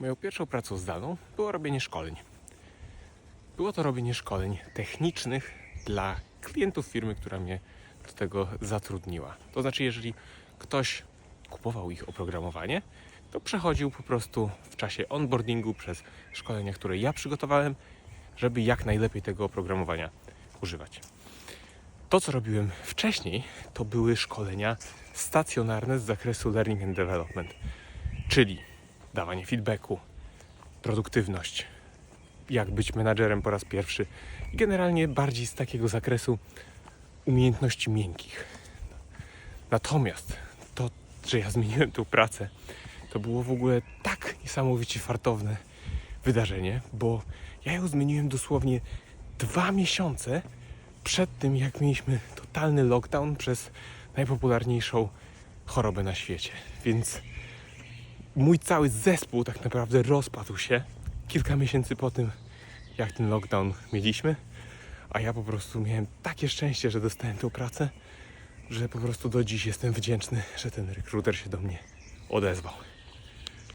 moją pierwszą pracą zdalną było robienie szkoleń. Było to robienie szkoleń technicznych dla klientów firmy, która mnie do tego zatrudniła. To znaczy, jeżeli ktoś kupował ich oprogramowanie, to przechodził po prostu w czasie onboardingu przez szkolenia, które ja przygotowałem, żeby jak najlepiej tego oprogramowania używać. To, co robiłem wcześniej, to były szkolenia stacjonarne z zakresu Learning and Development, czyli dawanie feedbacku, produktywność, jak być menadżerem po raz pierwszy i generalnie bardziej z takiego zakresu umiejętności miękkich. Natomiast to, że ja zmieniłem tą pracę, to było w ogóle tak niesamowicie fartowne wydarzenie, bo ja ją zmieniłem dosłownie dwa miesiące przed tym, jak mieliśmy totalny lockdown przez najpopularniejszą chorobę na świecie. Więc mój cały zespół tak naprawdę rozpadł się kilka miesięcy po tym, jak ten lockdown mieliśmy. A ja po prostu miałem takie szczęście, że dostałem tę pracę, że po prostu do dziś jestem wdzięczny, że ten rekruter się do mnie odezwał.